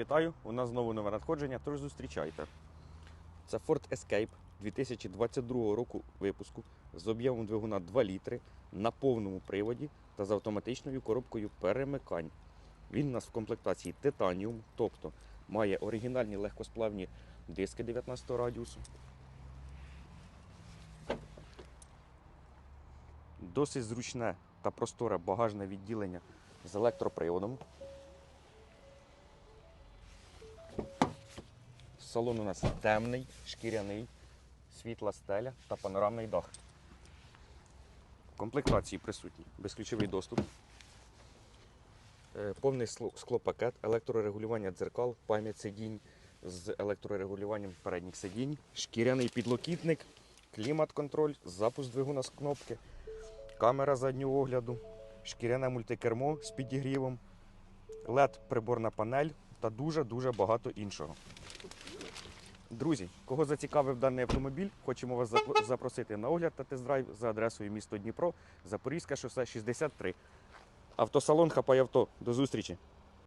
Вітаю! У нас знову нове надходження, тож зустрічайте. Це Ford Escape 2022 року випуску з об'ємом двигуна 2 літри на повному приводі та з автоматичною коробкою перемикань. Він у нас в комплектації титаніум, тобто має оригінальні легкосплавні диски 19 радіусу. Досить зручне та просторе багажне відділення з електроприводом. Салон у нас темний, шкіряний, світла стеля та панорамний дах. Комплектації присутні безключовий доступ, е, повний склопакет, електрорегулювання дзеркал, пам'ять сидінь з електрорегулюванням передніх сидінь, шкіряний підлокітник, клімат-контроль, запуск двигуна з кнопки, камера заднього огляду, шкіряне мультикермо з підігрівом, LED приборна панель та дуже-дуже багато іншого. Друзі, кого зацікавив даний автомобіль, хочемо вас запросити на огляд та тест-драйв за адресою місто Дніпро, Запорізьке шосе 63. Автосалон Хапай авто. До зустрічі!